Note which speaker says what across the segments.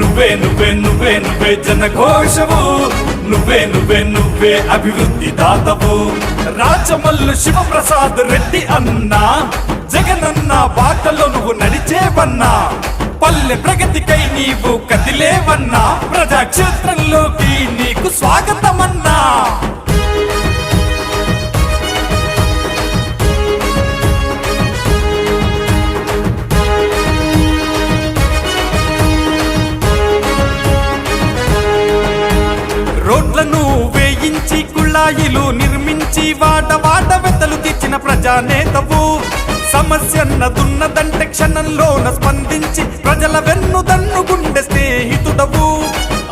Speaker 1: నువ్వే నువ్వే నువ్వే నువ్వే జనఘోషవు నువ్వే నువ్వే నువ్వే అభివృద్ధి దాతవు. రాజమల్లు శివప్రసాద్ రెడ్డి అన్నా జగనన్న బాటలో నువ్వు నడిచేవన్నా. పల్లె ప్రగతికై నీవు కదిలేవన్నా. ప్రజాక్షేత్రంలోకి నీకు స్వాగతమన్నా. స్థాయిలు నిర్మించి వాట వాట వెతలు తెచ్చిన ప్రజానేతవు. సమస్యన్నదున్నదంటే క్షణంలోన స్పందించి ప్రజల వెన్ను దన్ను గుండె స్నేహితుడవు.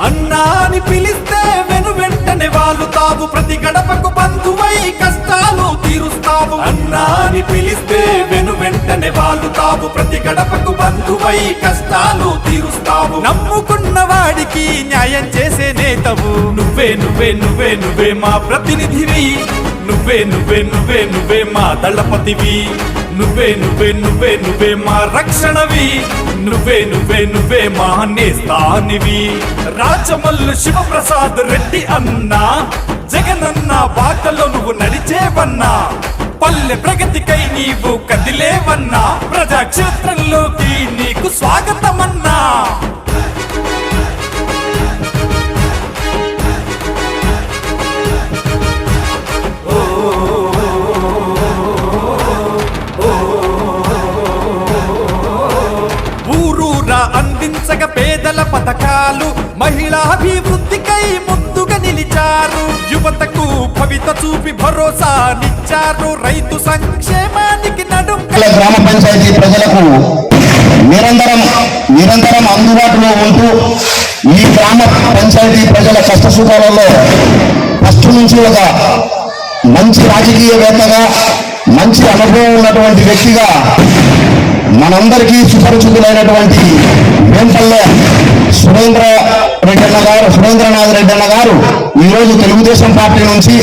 Speaker 1: అన్నా అని పిలిస్తే వెను వెంటనే వాలుతావు ప్రతి గడపకు బంధువై కష్టాలు తీరుస్తావు. అన్నా అని పిలిస్తే వెను వెంటనే వాలుతావు ప్రతి గడపకు బంధువై కష్టాలు తీరుస్తావు. నమ్ముకున్న వాడికి న్యాయం చేసే నేతవు. నువ్వే నువ్వే నువ్వే నువ్వే మా ప్రతినిధివి. నువ్వే నువ్వే నువ్వే నువ్వే మా దళపతివి. నువ్వే నువ్వే నువ్వే నువ్వే మా రక్షణవి. నువ్వే నువ్వే నువ్వే మా నేస్తానివి రాజమల్లు శివప్రసాద్ రెడ్డి అన్నా జగనన్న బాటలో నువ్వు నడిచేవన్నా. పల్లె ప్రగతికై నీవు కదిలేవన్నా. ప్రజాక్షేత్ర భవిత చూపి భరోసానిచ్చారు రైతు సంక్షేమానికి నడుం
Speaker 2: గ్రామ పంచాయతీ ప్రజలకు నిరంతరం నిరంతరం అందుబాటులో ఉంటూ ఈ గ్రామ పంచాయతీ ప్రజల కష్ట సుఖాలలో ఫస్ట్ నుంచి ఒక మంచి రాజకీయవేత్తగా మంచి అనుభవం ఉన్నటువంటి వ్యక్తిగా మనందరికీ సుపరిచితులైనటువంటి వెంపల్లె సురేంద్ర రెడ్డి అన్న గారు సురేంద్రనాథ్ రెడ్డి అన్న గారు ఈరోజు తెలుగుదేశం పార్టీ నుంచి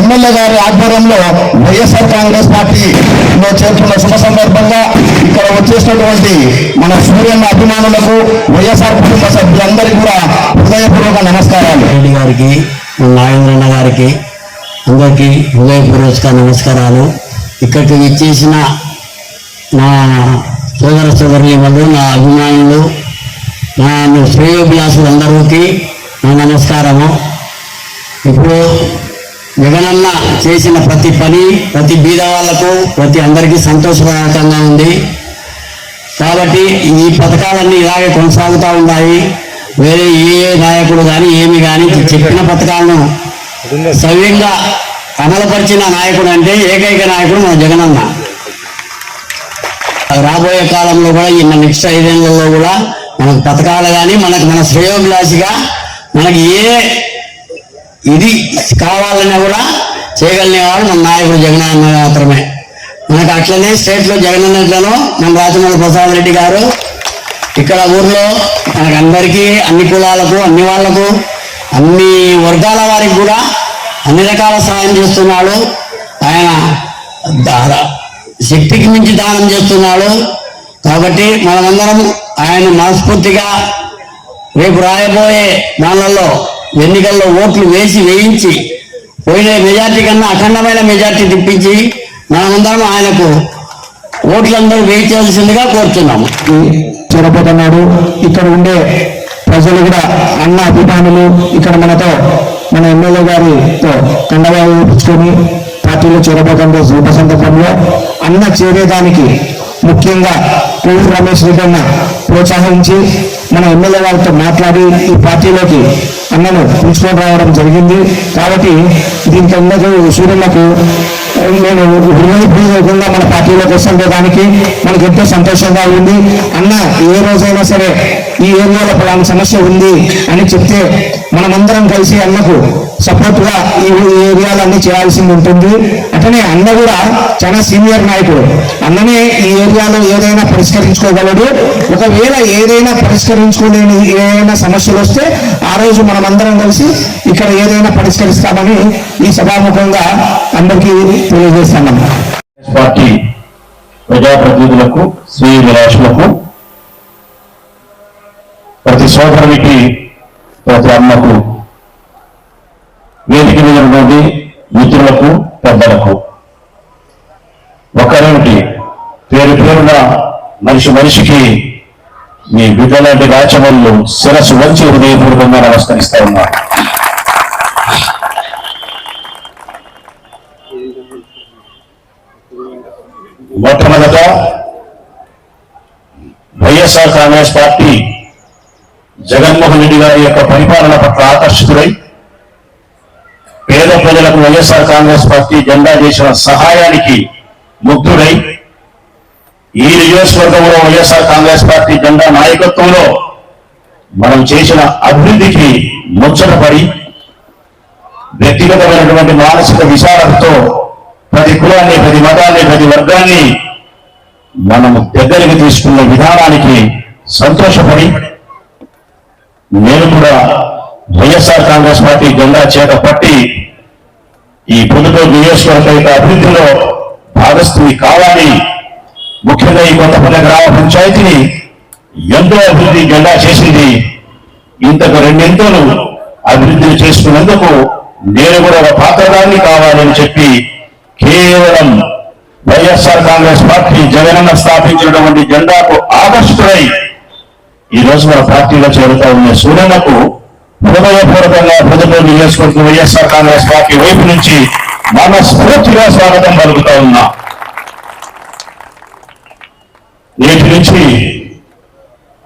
Speaker 2: ఎమ్మెల్యే గారి ఆధ్వర్యంలో వైఎస్ఆర్ కాంగ్రెస్ పార్టీలో చేరుతున్న శుభ సందర్భంగా ఇక్కడ వచ్చేసినటువంటి మన సూర్యన్న అభిమానులకు వైఎస్ఆర్ కుటుంబ సభ్యులందరికీ కూడా హృదయపూర్వక నమస్కారాలు.
Speaker 3: రెడ్డి గారికి నాగేంద్రన్న గారికి అందరికీ హృదయపూర్వక నమస్కారాలు. ఇక్కడికి ఇచ్చేసిన నా సోదర సోదరులు నా అభిమానులు నా శ్రేయోభిలాసులందరికీ నా నమస్కారము. ఇప్పుడు జగనన్న చేసిన ప్రతి పని ప్రతి బీద వాళ్ళకు ప్రతి అందరికీ సంతోషదాయకంగా ఉంది. కాబట్టి ఈ పథకాలన్నీ ఇలాగే కొనసాగుతూ ఉన్నాయి వేరే ఏ నాయకుడు కానీ ఏమి కానీ చెప్పిన పథకాలను సవ్యంగా అమలుపరిచిన నాయకుడు అంటే ఏకైక నాయకుడు మన జగనన్న. రాబోయే కాలంలో కూడా ఈ నెక్స్ట్ ఐదేళ్ళలో కూడా మనకు పథకాలు కానీ మనకు మన శ్రేయోభిలాషిగా మనకి ఏ ఇది కావాలన్నా కూడా చేయగలిగేవాడు మన నాయకుడు జగనన్న మాత్రమే. మనకు అట్లనే స్టేట్లో జగనన్నట్లను మన రాజమౌళి ప్రసాద్ రెడ్డి గారు ఇక్కడ ఊర్లో మనకు అందరికీ అన్ని కులాలకు అన్ని వాళ్ళకు అన్ని వర్గాల వారికి కూడా అన్ని రకాల సహాయం చేస్తున్నాడు. ఆయన శక్తికి మించి దానం చేస్తున్నాడు. కాబట్టి మనమందరం ఆయన మనస్ఫూర్తిగా రేపు రాయబోయే దానిలలో ఎన్నికల్లో ఓట్లు వేసి వేయించి పోయిన మెజార్టీ కన్నా అఖండమైన మెజార్టీ తెప్పించి మనమందరం ఆయనకు ఓట్లందరూ వేయించాల్సిందిగా కోరుతున్నాము.
Speaker 2: చూడబోతున్నాడు ఇక్కడ ఉండే ప్రజలు కూడా అన్న అభిమానులు ఇక్కడ మనతో మన ఎమ్మెల్యే గారితో కండవాలు ఇచ్చుకొని పార్టీలో చేరబోతున్న శుభ సందర్భంలో అన్న చేరేదానికి ముఖ్యంగా పూర్తి రమేష్ రెడ్డి ప్రోత్సహించి మన ఎమ్మెల్యే వారితో మాట్లాడి ఈ పార్టీలోకి అన్నను తీసుకొని రావడం జరిగింది. కాబట్టి దీనికి అందరూ సూర్యులకు నేను హృదయపూర్వకంగా మన పార్టీలోకి వస్తుండే దానికి మనకు ఎంతో సంతోషంగా ఉంది. అన్న ఏ రోజైనా సరే ఈ ఏరియాలో పలానా సమస్య ఉంది అని చెప్తే మనమందరం కలిసి అన్నకు సపోర్ట్గా ఈ ఏరియాలో అన్ని చేయాల్సింది ఉంటుంది. అట్లనే అన్న కూడా చాలా సీనియర్ నాయకుడు. అన్ననే ఈ ఏరియాలో ఏదైనా పరిష్కరించుకోగలడు. ఒకవేళ ఏదైనా పరిష్కరించుకోలేని ఏదైనా సమస్యలు వస్తే ఆ రోజు మనమందరం కలిసి ఇక్కడ ఏదైనా పరిష్కరిస్తామని ఈ సభాముఖంగా అందరికీ తెలియజేస్తున్నాం.
Speaker 4: పార్టీ ప్రజాప్రతినిధులకు శ్రీ విలాసులకు ప్రతి సోదరునికి ప్రతి అమ్మకు వేదిక మీద ఉన్నది మిత్రులకు పెద్దలకు. ఒకరేమిటి? పేరు పేరున మనిషి మనిషికి మీ బిడ్డలాంటి రాచమల్లు శిరస్సు వంచి హృదయపూర్వకంగా నమస్కరిస్తా ఉన్నారు. మొట్టమొదట YSR Congress party Jaganmohan Reddy గారి యొక్క పరిపాలన పట్ల ఆకర్షితుడై పేద ప్రజలకు వైఎస్ఆర్ కాంగ్రెస్ పార్టీ జెండా చేసిన సహాయానికి ముగ్ధుడై ఈ నియోజకవర్గంలో వైఎస్ఆర్ కాంగ్రెస్ పార్టీ జెండా నాయకత్వంలో మనం చేసిన అభివృద్ధికి ముచ్చటపడి వ్యక్తిగతమైనటువంటి మానసిక విచారంతో ప్రతి కులాన్ని ప్రతి మతాన్ని ప్రతి వర్గాన్ని మనము దగ్గరికి తీసుకున్న విధానానికి సంతోషపడి నేను కూడా వైఎస్ఆర్ కాంగ్రెస్ పార్టీ జెండా చేత పట్టి ఈ పొద్దుటూరు నియోజకవర్గ అభివృద్ధిలో భాగస్థుని కావాలి. ముఖ్యంగా ఈ కొత్తపల్లి గ్రామ పంచాయతీని ఎంతో అభివృద్ధి జెండా చేసింది. ఇంతకు రెండింతలు అభివృద్ధిని చేసుకున్నందుకు నేను కూడా ఒక పాత్రదాన్ని కావాలని చెప్పి కేవలం వైఎస్ఆర్ కాంగ్రెస్ పార్టీ జగనన్న స్థాపించినటువంటి జెండాకు ఆకర్షితుడై ఈ రోజు మన పార్టీలో చేరుతా ఉన్న సూర్యనకు హృదయపూర్వకంగా ప్రజలు నియోజకవర్గం వైఎస్ఆర్ కాంగ్రెస్ పార్టీ వైపు నుంచి మనస్ఫూర్తిగా స్వాగతం పలుకుతా ఉన్నా. నేటి నుంచి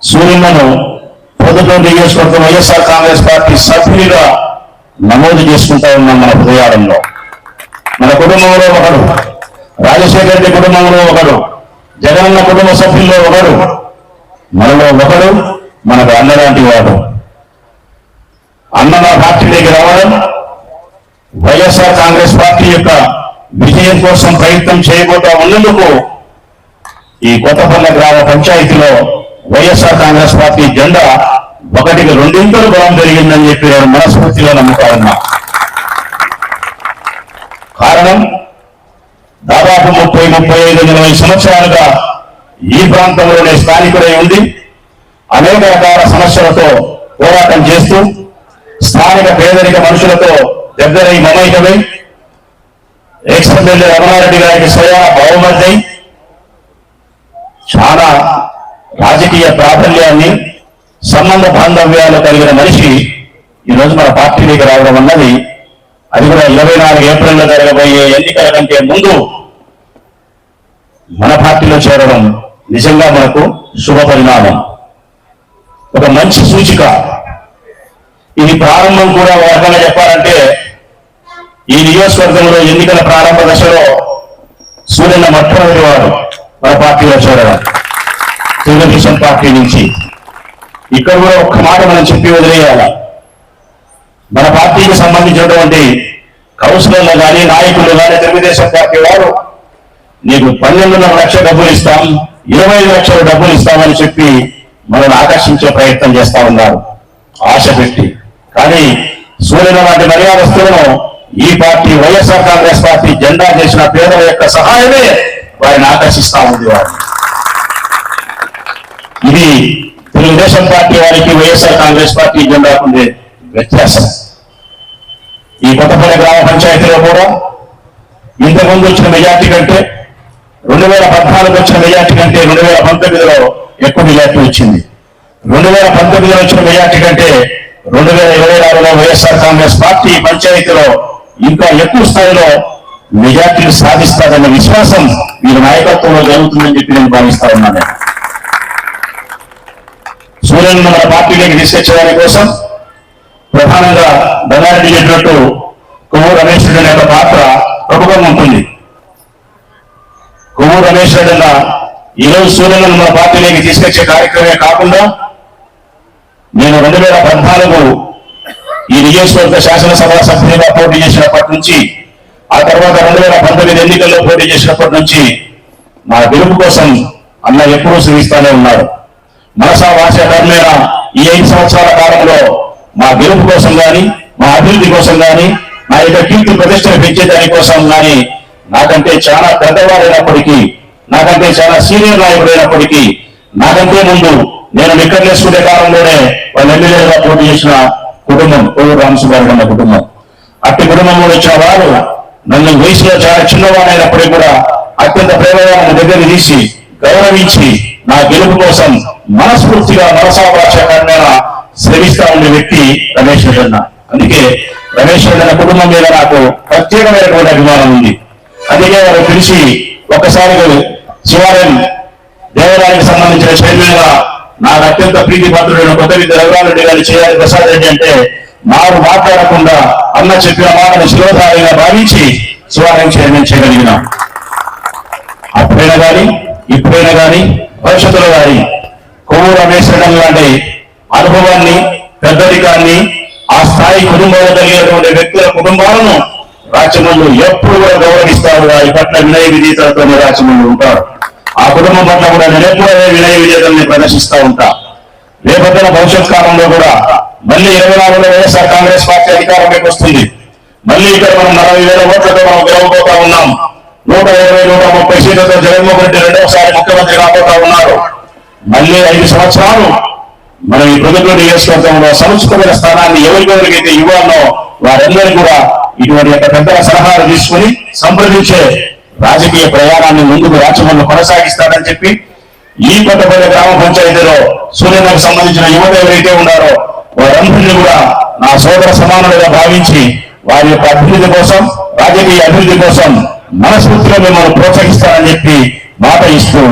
Speaker 4: సూర్యన్నను పొద్దుటూరు నియోజకవర్గం వైఎస్ఆర్ కాంగ్రెస్ పార్టీ సభ్యులుగా నమోదు చేసుకుంటా ఉన్నాం మన హృదయాలంలో. మన కుటుంబంలో ఒకడు. రాజశేఖర రెడ్డి కుటుంబంలో ఒకడు. జగనన్న కుటుంబ సభ్యుల్లో ఒకడు. మనలో ఒకడు మనకు అన్నలాంటి వాడు. అన్న నా పార్టీలోకి రావడం వైఎస్ఆర్ కాంగ్రెస్ పార్టీ యొక్క విజయం కోసం ప్రయత్నం చేయబోతా ఉన్నందుకు ఈ కొత్తపల్లె గ్రామ పంచాయతీలో వైఎస్ఆర్ కాంగ్రెస్ పార్టీ జెండా ఒకటికి రెండింతలు బలం జరిగిందని చెప్పి నేను మనస్ఫూర్తిగా నమ్ముతా ఉన్నా. కారణం దాదాపు ముప్పై ముప్పై ఐదు నలభై సంవత్సరాలుగా ఈ ప్రాంతంలోనే స్థానికుడై ఉంది అనేక రకాల సమస్యలతో పోరాటం చేస్తూ స్థానిక పేదరిక మనుషులతో దగ్గరై మమైకమై ఎక్స్ఎమ్మెల్యే రమణారెడ్డి గారికి స్వయాన బహుమతి చాలా రాజకీయ ప్రాబల్యాన్ని సంబంధ బాంధవ్యాలు కలిగిన మనిషి ఈరోజు మన పార్టీలోకి రావడం అన్నది అది కూడా ఇరవై నాలుగు ఏప్రిల్లో జరగబోయే ఎన్నికల కంటే ముందు మన పార్టీలో చేరడం నిజంగా మనకు శుభ పరిణామం. ఒక మంచి సూచిక. ఇది ప్రారంభం కూడా ఒక రకంగా చెప్పాలంటే ఈ నియోజకవర్గంలో ఎన్నికల ప్రారంభ దశలో సూర్యన్న మొట్టమొదటి వారు మన పార్టీలో చేరడం. తెలుగుదేశం పార్టీ నుంచి. ఇక్కడ కూడా ఒక్క మాట మనం చెప్పి వదిలేయాలి. మన పార్టీకి సంబంధించినటువంటి కౌన్సిలర్లు కానీ నాయకులు కానీ తెలుగుదేశం పార్టీ వారు నీకు పన్నెండున్నర లక్షల డబ్బులు ఇస్తాం ఇరవై లక్షల డబ్బులు ఇస్తామని చెప్పి మనల్ని ఆకర్షించే ప్రయత్నం చేస్తా ఉన్నారు. ఆశ పెట్టి. కానీ సూర్యుల లాంటి మర్యాదస్తులను ఈ పార్టీ వైఎస్ఆర్ కాంగ్రెస్ పార్టీ జెండా చేసిన పేదల యొక్క సహాయమే వారిని ఆకర్షిస్తా ఉంది వారు. ఇది తెలుగుదేశం పార్టీ వారికి వైఎస్ఆర్ కాంగ్రెస్ పార్టీ జెండాకు ఉండే వ్యత్యాసం. ఈ కొత్తపల్లి గ్రామ పంచాయతీలో కూడా ఇంతకుముందు వచ్చిన మెజార్టీ కంటే రెండు వేల పద్నాలుగు వచ్చిన మెజార్టీ కంటే రెండు వేల పంతొమ్మిదిలో ఎక్కువ మెజార్టీ వచ్చింది. రెండు వేల పంతొమ్మిదిలో వచ్చిన మెజార్టీ కంటే రెండు వేల ఇరవై ఆరులో వైఎస్ఆర్ కాంగ్రెస్ పార్టీ పంచాయతీలో ఇంకా ఎక్కువ స్థాయిలో మెజార్టీలు సాధిస్తారన్న విశ్వాసం వీరి నాయకత్వంలో జరుగుతుందని చెప్పి నేను భావిస్తా ఉన్నాను. సూర్యుని మన పార్టీలోకి తీసుకొచ్చేదాని కోసం ప్రధానంగా బంగారెడ్డి చెప్పినట్టు కొవ్వు రమేష్ రెడ్డి యొక్క పాత్ర ప్రముఖంగా ఉంటుంది. రమేష్ రెడ్డి అన్న ఈరోజు సూర్యులను మన పార్టీలోకి తీసుకొచ్చే కార్యక్రమే కాకుండా నేను రెండు వేల పద్నాలుగు ఈ నియోజకవర్గ శాసనసభ సభ్యులుగా పోటీ చేసినప్పటి నుంచి ఆ తర్వాత రెండు వేల పంతొమ్మిది ఎన్నికల్లో పోటీ చేసినప్పటి నుంచి నా గెలుపు కోసం అన్న ఎప్పుడూ శ్రమిస్తానే ఉన్నారు. మనసా వాచ ధర్మేణ ఈ ఐదు సంవత్సరాల కాలంలో మా గెలుపు కోసం కానీ మా అభివృద్ధి కోసం కానీ నా యొక్క కీర్తి ప్రతిష్టను పెంచే దానికోసం కానీ నాకంటే చాలా పెద్దవారైనప్పటికీ నాకంటే చాలా సీనియర్ నాయకుడైనప్పటికీ నాకంటే ముందు నేను నిక్కర్లేసుకునే కాలంలోనే వాళ్ళు ఎమ్మెల్యేగా పోటీ చేసిన కుటుంబం కోవూరు రామసుబ్బారెడ్డి అన్న కుటుంబం. అట్టి కుటుంబంలో వచ్చిన వారు నన్ను వయసులో చాలా చిన్నవాడైనప్పటికీ కూడా అత్యంత ప్రేమగా నన్ను దగ్గర తీసి గౌరవించి నా గెలుపు కోసం మనస్ఫూర్తిగా మనసాభాషకరమైన శ్రమిస్తా ఉండే వ్యక్తి రమేష్ రెడ్డి అందుకే రమేష్ రెడ్డి అన్న కుటుంబం మీద నాకు ప్రత్యేకమైనటువంటి అభిమానం ఉంది. అందుకే వారు పిలిచి ఒక్కసారి శివాలయం దేవాలయానికి సంబంధించిన చైర్మన్గా నాకు అత్యంత ప్రీతి పాత్రుడైన కొత్త విద్య రఘురామరెడ్డి గారి చేయాలి ప్రసాద్ రెడ్డి అంటే నాకు మాట్లాడకుండా అన్న చెప్పిన మాటను శిరోధారిగా భావించి శివాలయం చైర్మన్ చేయగలిగినాం. అప్పుడైనా కానీ ఇప్పుడైనా కానీ భవిష్యత్తులో కానీ కొవ్వు రమేష్ రెడ్డి లాంటి అనుభవాన్ని పెద్దరికాన్ని ఆ స్థాయి కుటుంబాలు కలిగినటువంటి వ్యక్తుల కుటుంబాలను రాచమల్లు ఎప్పుడు కూడా గౌరవిస్తారు. వారి పట్ల వినయ విజేతలతోనే రాచమల్లు ఉంటారు. ఆ కుటుంబం పట్ల కూడా నేను ఎప్పుడు వినయ విజేతల్ని ప్రదర్శిస్తూ ఉంటా. రేపొద్దున భవిష్యత్ కాలంలో కూడా మళ్ళీ ఇరవై నాలుగులో వైఎస్ఆర్ కాంగ్రెస్ పార్టీ అధికారంలోకి వస్తుంది. మళ్ళీ ఇక్కడ మనం నలభై వేల ఓట్లతో మనం గెలవబోతా ఉన్నాం. నూట ఇరవై నూట ముప్పై సీట్లతో జగన్మోహన్ రెడ్డి రెండవసారి ముఖ్యమంత్రి రాబోతా ఉన్నారు. మళ్ళీ ఐదు సంవత్సరాలు మనం ఈ ప్రభుత్వ నియోజకవర్గంలో సంస్కృత స్థానాన్ని ఎవరికెవరికైతే ఇవ్వాలో వారందరూ కూడా ఇటువంటి యొక్క పెద్దల సలహాలు తీసుకుని సంప్రదించే రాజకీయ ప్రయాణాన్ని ముందుకు రాచమల్లు కొనసాగిస్తారని చెప్పి ఈ కొత్తపల్లి గ్రామ పంచాయతీలో సూర్యనకు సంబంధించిన యువత ఎవరైతే ఉన్నారో వారందరినీ కూడా నా సోదర సమానులుగా భావించి వారి యొక్క అభివృద్ధి కోసం రాజకీయ అభివృద్ధి కోసం మనస్ఫూర్తిగా మిమ్మల్ని ప్రోత్సహిస్తారని చెప్పి మాట ఇస్తూ